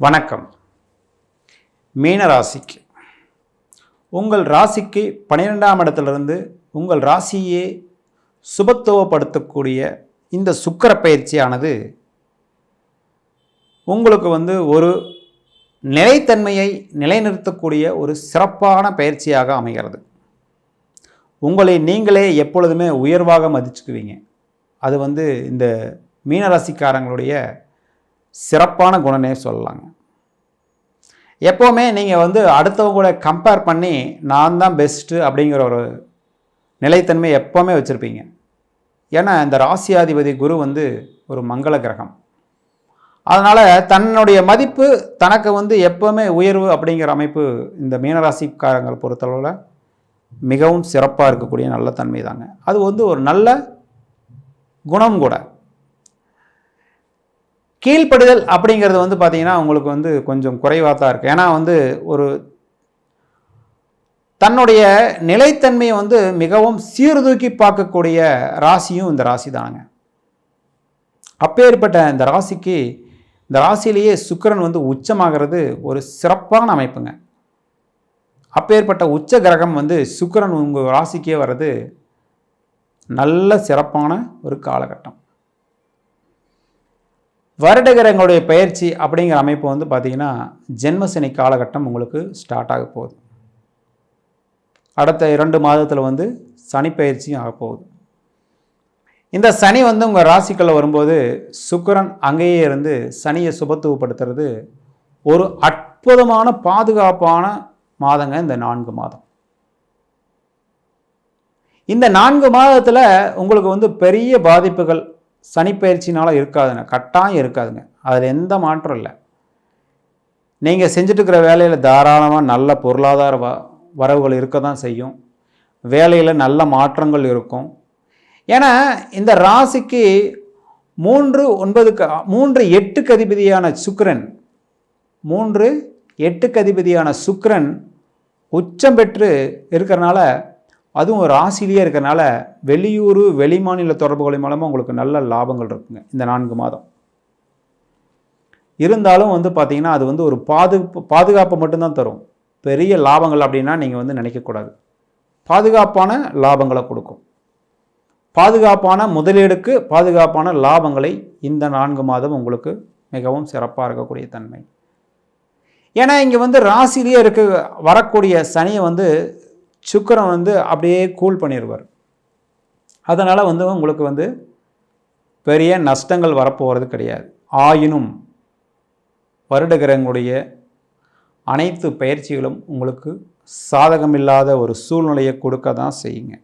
வணக்கம். மீன ராசிக்கு. உங்கள் ராசிக்கு பன்னிரெண்டாம் இடத்திலிருந்து உங்கள் ராசியே சுபத்துவப்படுத்தக்கூடிய இந்த சுக்கர பயிற்சியானது உங்களுக்கு வந்து ஒரு நிலைத்தன்மையை நிலைநிறுத்தக்கூடிய ஒரு சிறப்பான பயிற்சியாக அமைகிறது. உங்களை நீங்களே எப்பொழுதுமே உயர்வாக மதிச்சுக்குவீங்க. அது வந்து இந்த மீனராசிக்காரங்களுடைய சிறப்பான குணனே சொல்லலாங்க. எப்போவுமே நீங்கள் வந்து அடுத்தவங்க கூட கம்பேர் பண்ணி நான் தான் பெஸ்ட்டு அப்படிங்கிற ஒரு நிலைத்தன்மை எப்போவுமே வச்சுருப்பீங்க. ஏன்னா இந்த ராசியாதிபதி குரு வந்து ஒரு மங்கள கிரகம். அதனால் தன்னுடைய மதிப்பு தனக்கு வந்து எப்போவுமே உயர்வு அப்படிங்கிற அமைப்பு இந்த மீனராசிக்காரங்களை பொறுத்தளவில் மிகவும் சிறப்பாக இருக்கக்கூடிய நல்ல தன்மை தாங்க அது வந்து ஒரு நல்ல குணம் கூட. கீழ்ப்படுதல் அப்படிங்கிறது வந்து பார்த்தீங்கன்னா உங்களுக்கு வந்து கொஞ்சம் குறைவாக தான் இருக்குது ஏன்னா வந்து ஒரு தன்னுடைய நிலைத்தன்மையை வந்து மிகவும் சீர்தூக்கி பார்க்கக்கூடிய ராசியும் இந்த ராசி தானுங்க. அப்பேற்பட்ட இந்த ராசிக்கு இந்த ராசியிலேயே சுக்கிரன் வந்து உச்சமாகிறது ஒரு சிறப்பான அமைப்புங்க. அப்பேற்பட்ட உச்ச கிரகம் வந்து சுக்கிரன் உங்கள் ராசிக்கே வர்றது நல்ல சிறப்பான ஒரு காலகட்டம். வருடகிரகங்களுடைய பயிற்சி அப்படிங்கிற அமைப்பு வந்து பார்த்திங்கன்னா ஜென்மசனி காலகட்டம் உங்களுக்கு ஸ்டார்ட் ஆக போகுது. அடுத்த இரண்டு மாதத்தில் வந்து சனி பயிற்சியும் ஆக போகுது. இந்த சனி வந்து உங்கள் ராசிக்குள்ளே வரும்போது சுக்கரன் அங்கேயே இருந்து சனியை சுபத்துவப்படுத்துறது ஒரு அற்புதமான பாதுகாப்பான மாதங்க இந்த நான்கு மாதம். இந்த நான்கு மாதத்தில் உங்களுக்கு வந்து பெரிய பாதிப்புகள் சனிப்பயிற்சினால் இருக்காதுங்க. கட்டாயம் இருக்காதுங்க. அதில் எந்த மாற்றம் இல்லை. நீங்கள் செஞ்சுட்டு இருக்கிற வேலையில் தாராளமாக நல்ல பொருளாதார வ வரவுகள் இருக்க தான் செய்யும். வேலையில் நல்ல மாற்றங்கள் இருக்கும். ஏன்னா இந்த ராசிக்கு மூன்று ஒன்பதுக்கு மூன்று எட்டுக்கு அதிபதியான சுக்ரன் மூன்று எட்டுக்கு அதிபதியான சுக்ரன் உச்சம் பெற்று இருக்கிறனால அதுவும் ராசிலேயே இருக்கிறனால வெளியூர் வெளிமாநில தொடர்புகளின் மூலமாக உங்களுக்கு நல்ல லாபங்கள் இருக்குங்க இந்த நான்கு மாதம். இருந்தாலும் வந்து பார்த்தீங்கன்னா அது வந்து ஒரு பாதுகாப்பு பாதுகாப்பு மட்டும்தான் தரும். பெரிய லாபங்கள் அப்படின்னா நீங்கள் வந்து நினைக்கக்கூடாது. பாதுகாப்பான லாபங்களை கொடுக்கும். பாதுகாப்பான முதலீடுக்கு பாதுகாப்பான லாபங்களை இந்த நான்கு மாதம் உங்களுக்கு மிகவும் சிறப்பாக இருக்கக்கூடிய தன்மை. ஏன்னா இங்கே வந்து ராசிலேயே இருக்க வரக்கூடிய சனியை வந்து சுக்கிரன் வந்து அப்படியே கூல் பண்ணிடுவார் அதனால் வந்து உங்களுக்கு வந்து பெரிய நஷ்டங்கள் வரப்போகிறது கிடையாது. ஆயினும் வருடகிரகங்களுடைய அனைத்து பயிற்சிகளும் உங்களுக்கு சாதகமில்லாத ஒரு சூழ்நிலையை கொடுக்க தான் செய்யுங்க.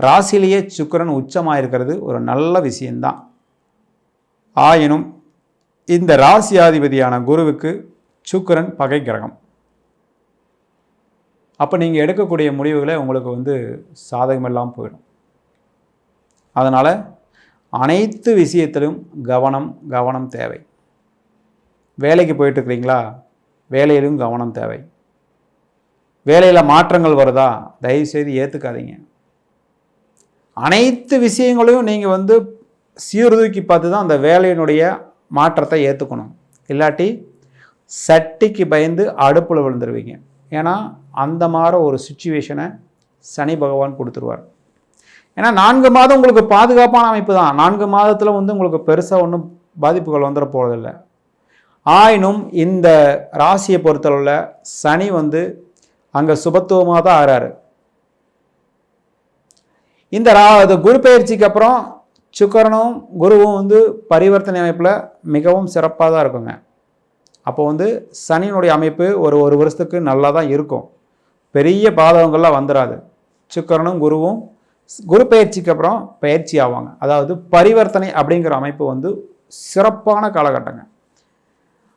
ராசிலேயே சுக்கிரன் உச்சமாக இருக்கிறது ஒரு நல்ல விஷயந்தான் ஆயினும் இந்த ராசியாதிபதியான குருவுக்கு சுக்கிரன் பகை கிரகம். அப்போ நீங்கள் எடுக்கக்கூடிய முடிவுகளை உங்களுக்கு வந்து சாதகமெல்லாம் போயிடும். அதனால் அனைத்து விஷயத்திலும் கவனம் கவனம் தேவை. வேலைக்கு போயிட்டுருக்குறீங்களா? வேலையிலும் கவனம் தேவை. வேலையில் மாற்றங்கள் வருதா? தயவுசெய்து ஏற்றுக்காதீங்க அனைத்து விஷயங்களையும் நீங்கள் வந்து சீர்தூக்கி பார்த்து தான் அந்த வேலையினுடைய மாற்றத்தை ஏற்றுக்கணும் இல்லாட்டி சட்டிக்கு பயந்து அடுப்பில் விழுந்துருவீங்க. ஏன்னா அந்த மாதிரி ஒரு சுச்சுவேஷனை சனி பகவான் கொடுத்துருவார். ஏன்னா நான்கு மாதம் உங்களுக்கு பாதுகாப்பான அமைப்பு தான். நான்கு மாதத்தில் வந்து உங்களுக்கு பெருசாக ஒன்றும் பாதிப்புகள் வந்துட போகிறதில்ல ஆயினும் இந்த ராசியை பொறுத்தளவில் சனி வந்து அங்கே சுபத்துவமாக தான் ஆறாரு. இந்த ரா இது குரு பயிற்சிக்கு அப்புறம் சுக்கரனும் குருவும் வந்து பரிவர்த்தனை அமைப்பில் மிகவும் சிறப்பாக தான் இருக்குங்க. அப்போ வந்து சனியினுடைய அமைப்பு ஒரு ஒரு வருஷத்துக்கு நல்லா தான் இருக்கும். பெரிய பாதகங்கள்லாம் வந்துடாது சுக்கரனும் குருவும் குரு பயிற்சிக்கு அப்புறம் பயிற்சி ஆவாங்க. அதாவது பரிவர்த்தனை அப்படிங்கிற அமைப்பு வந்து சிறப்பான காலகட்டங்க.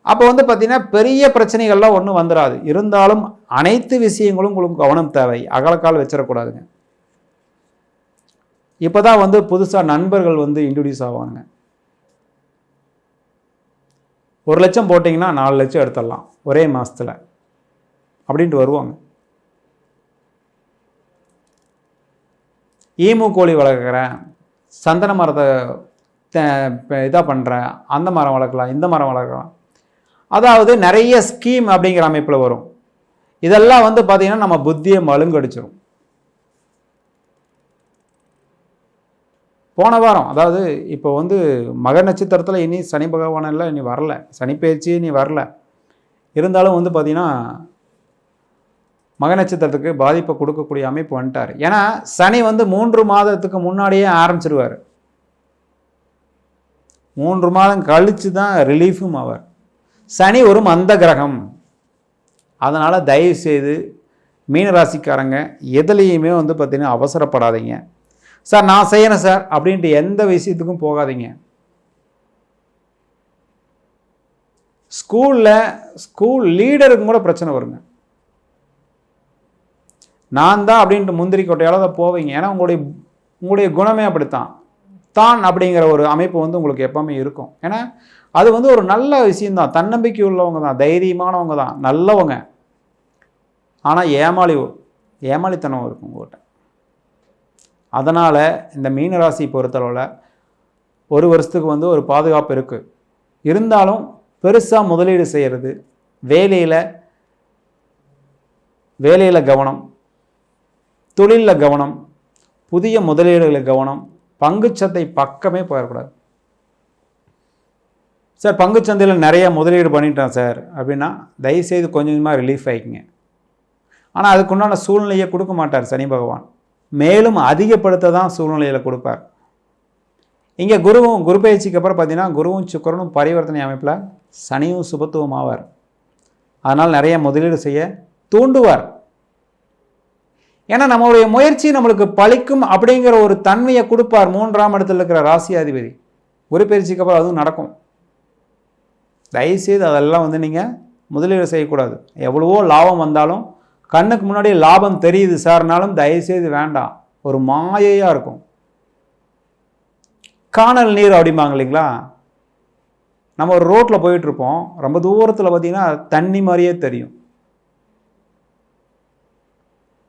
அப்போ வந்து பார்த்திங்கன்னா பெரிய பிரச்சனைகள்லாம் ஒன்றும் வந்துடாது இருந்தாலும் அனைத்து விஷயங்களும் உங்களுக்கு கவனம் தேவை. அகலக்கால் வச்சிடக்கூடாதுங்க இப்போ தான் வந்து புதுசாக நண்பர்கள் வந்து இன்ட்ரடியூஸ் ஆவாங்க ஒரு லட்சம் போட்டிங்கன்னா நாலு லட்சம் எடுத்துடலாம் ஒரே மாதத்தில் அப்படின்ட்டு வருவாங்க. ஈமு கோழி வளர்க்குறேன் சந்தன மரத்தை இதாக பண்ணுறேன் அந்த மரம் வளர்க்கலாம் இந்த மரம் வளர்க்கலாம். அதாவது நிறைய ஸ்கீம் அப்படிங்கிற அமைப்பில் வரும். இதெல்லாம் வந்து பார்த்திங்கன்னா நம்ம புத்தியை மழுங்கடிச்சிடும் போன வாரம் அதாவது இப்போ வந்து மக நட்சத்திரத்தில் இனி சனி பகவான் எல்லாம் இனி வரல. சனிப்பெயர்ச்சி இனி வரல. இருந்தாலும் வந்து பார்த்திங்கன்னா மக நட்சத்திரத்துக்கு பாதிப்பை கொடுக்கக்கூடிய அமைப்பு வந்துட்டார். ஏன்னா சனி வந்து மூன்று மாதத்துக்கு முன்னாடியே ஆரம்பிச்சிருவார். மூன்று மாதம் கழித்து தான் ரிலீஃபும் அவர் சனி ஒரு மந்த கிரகம். அதனால் தயவு செய்து மீனராசிக்காரங்க எதுலேயுமே வந்து பார்த்திங்கன்னா அவசரப்படாதீங்க. சார் நான் செய்யணும் சார். அப்படின்ட்டு எந்த விஷயத்துக்கும் போகாதீங்க. ஸ்கூலில் ஸ்கூல் லீடருக்கு கூட பிரச்சனை வருங்க. நான் தான் அப்படின்ட்டு முந்திரி கொட்டையால் தான் போவீங்க. ஏன்னா உங்களுடைய உங்களுடைய குணமே அப்படித்தான். தான் அப்படிங்கிற ஒரு அமைப்பு வந்து உங்களுக்கு எப்போவுமே இருக்கும். ஏன்னா அது வந்து ஒரு நல்ல விஷயந்தான் தன்னம்பிக்கை உள்ளவங்க தான். தைரியமானவங்க தான். நல்லவங்க. ஆனால் ஏமாளி ஏமாளித்தனம் இருக்கும் உங்கள்கிட்ட அதனால் இந்த மீனராசி பொறுத்தளவில் ஒரு வருஷத்துக்கு வந்து ஒரு பாதுகாப்பு இருக்குது இருந்தாலும் பெருசாக முதலீடு செய்கிறது வேலையில் வேலையில் கவனம் தொழிலில் கவனம் புதிய முதலீடுகளில் கவனம் பங்குச்சந்தை பக்கமே போயிடக்கூடாது. சார் பங்குச்சந்தையில் நிறைய முதலீடு பண்ணிட்டேன் சார். அப்படின்னா தயவுசெய்து கொஞ்சம் கொஞ்சமாக ரிலீஃப் ஆகிக்குங்க ஆனால் அதுக்குண்டான சூழ்நிலையை கொடுக்க மாட்டார் சனி பகவான். மேலும் அதிகப்படுத்த தான் சூழ்நிலையில் கொடுப்பார். இங்கே குருவும் குரு பயிற்சிக்கு அப்புறம் பார்த்தீங்கன்னா குருவும் சுக்கரனும் பரிவர்த்தனை அமைப்பில் சனியும் சுபத்துவம் ஆவார். அதனால் நிறைய முதலீடு செய்ய தூண்டுவார். ஏன்னா நம்மளுடைய முயற்சி நம்மளுக்கு பழிக்கும் அப்படிங்கிற ஒரு தன்மையை கொடுப்பார். மூன்றாம் இடத்துல இருக்கிற ராசியாதிபதி குரு பயிற்சிக்கு அப்புறம் அதுவும் நடக்கும். தயவுசெய்து அதெல்லாம் வந்து நீங்கள் முதலீடு செய்யக்கூடாது. எவ்வளவோ லாபம் வந்தாலும் கண்ணுக்கு முன்னாடி லாபம் தெரியுது சார்னாலும் தயவுசெய்து வேண்டாம். ஒரு மாயையாக இருக்கும். காணல் நீர் அப்படிம்பாங்க இல்லைங்களா? நம்ம ஒரு ரோட்டில் போயிட்டுருப்போம். ரொம்ப தூரத்தில் பார்த்திங்கன்னா தண்ணி மாதிரியே தெரியும்.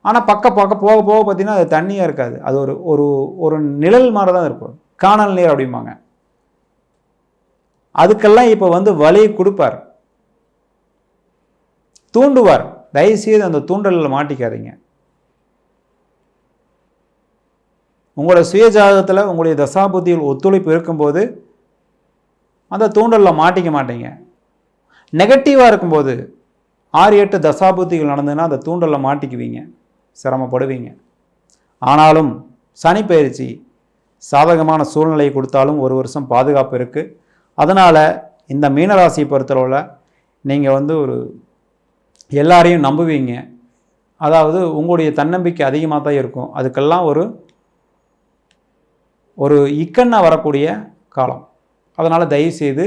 ஆனால் பக்க பக்க போக போக பார்த்தீங்கன்னா அது தண்ணியாக இருக்காது. அது ஒரு ஒரு ஒரு நிழல் மாதிரி தான் இருக்கும். காணல் நீர் அப்படிம்பாங்க. அதுக்கெல்லாம் இப்போ வந்து வழியை கொடுப்பார். தூண்டுவார். தயவுசெய்து அந்த தூண்டலில் மாட்டிக்காதீங்க. உங்களோட சுயஜாதகத்தில் உங்களுடைய தசாபுத்தியில் ஒத்துழைப்பு இருக்கும்போது அந்த தூண்டலில் மாட்டிக்க மாட்டீங்க. நெகட்டிவாக இருக்கும்போது ஆறு எட்டு தசாபுத்திகள் நடந்ததுன்னா அந்த தூண்டலில் மாட்டிக்குவீங்க. சிரமப்படுவீங்க. ஆனாலும் சனி பயிற்சி சாதகமான சூழ்நிலையை கொடுத்தாலும் ஒரு வருஷம் பாதுகாப்பு இருக்குது அதனால் இந்த மீனராசியை பொறுத்தளவில் நீங்கள் வந்து ஒரு எல்லாரையும் நம்புவீங்க. அதாவது உங்களுடைய தன்னம்பிக்கை அதிகமாக தான் இருக்கும். அதுக்கெல்லாம் ஒரு ஒரு இக்கண்ணாக வரக்கூடிய காலம். அதனால் தயவுசெய்து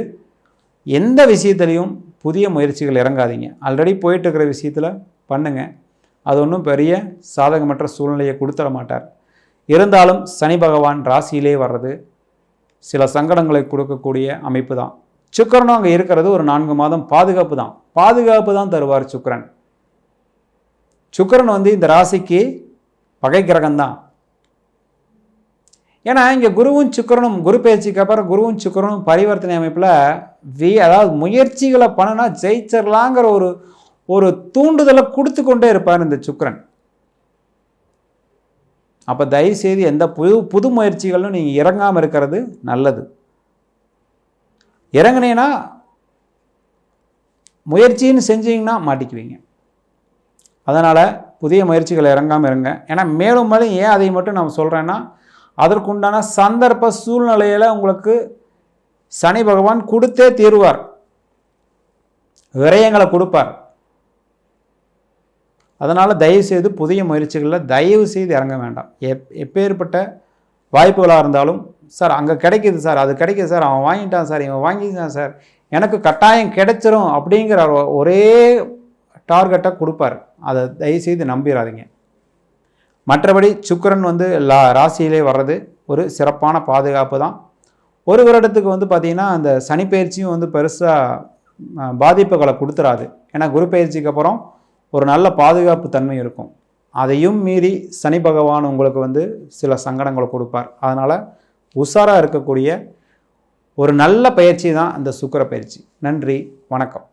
எந்த விஷயத்துலையும் புதிய முயற்சிகள் இறங்காதீங்க. ஆல்ரெடி போயிட்டுருக்கிற விஷயத்தில் பண்ணுங்கள் அது ஒன்றும் பெரிய சாதகமற்ற சூழ்நிலையை கொடுத்துட மாட்டார். இருந்தாலும் சனி பகவான் ராசியிலே வர்றது சில சங்கடங்களை கொடுக்கக்கூடிய அமைப்பு தான். சுக்கரனும் அங்கே இருக்கிறது ஒரு நான்கு மாதம் பாதுகாப்பு தான். பாதுகாப்பு தான் தருவார் சுக்கரன். சுக்கரன் வந்து இந்த ராசிக்கு பகை கிரகம்தான். ஏன்னா இங்கே குருவும் சுக்கரனும் குரு பயிற்சிக்கு அப்புறம் குருவும் சுக்கரனும் பரிவர்த்தனை அமைப்பில் வி அதாவது முயற்சிகளை பண்ணனா ஜெயிச்சிடலாங்கிற ஒரு ஒரு தூண்டுதலை கொடுத்து கொண்டே இருப்பார் இந்த சுக்கரன். அப்போ தயவுசெய்து எந்த புது புது முயற்சிகளும் நீங்கள் இறங்காமல் இருக்கிறது நல்லது. இறங்குனீங்கன்னா முயற்சின்னு செஞ்சீங்கன்னா மாட்டிக்குவீங்க. அதனால் புதிய முயற்சிகளை இறங்காமல் இருங்க. ஏன்னா மேலும் மேலும் ஏன் அதை மட்டும் நான் சொல்கிறேன்னா அதற்குண்டான சந்தர்ப்ப சூழ்நிலையில் உங்களுக்கு சனி பகவான் கொடுத்தே தீர்வார். விரயங்களை கொடுப்பார். அதனால் தயவுசெய்து புதிய முயற்சிகளில் தயவு செய்து இறங்க வேண்டாம். எப் எப்பேற்பட்ட வாய்ப்புகளாக இருந்தாலும் சார் அங்கே கிடைக்கிது சார் அது கிடைக்கிது சார் அவன் வாங்கிட்டான் சார் இவன் வாங்கிட்டான் சார் எனக்கு கட்டாயம் கிடைச்சிரும் அப்படிங்கிற ஒரே டார்கெட்டை கொடுப்பார். அதை தயவுசெய்து நம்பிடாதீங்க மற்றபடி சுக்கரன் வந்து லா ராசியிலே வர்றது ஒரு சிறப்பான பாதுகாப்பு தான். ஒரு வருடத்துக்கு வந்து பார்த்திங்கன்னா அந்த சனிப்பயிற்சியும் வந்து பெருசாக பாதிப்புகளை கொடுத்துறாது ஏன்னா குரு பயிற்சிக்கு அப்புறம் ஒரு நல்ல பாதுகாப்பு தன்மை இருக்கும். அதையும் மீறி சனி பகவான் உங்களுக்கு வந்து சில சங்கடங்களை கொடுப்பார். அதனால் உஷாராக இருக்கக்கூடிய ஒரு நல்ல பயிற்சி தான் அந்த சுக்கர பயிற்சி நன்றி வணக்கம்.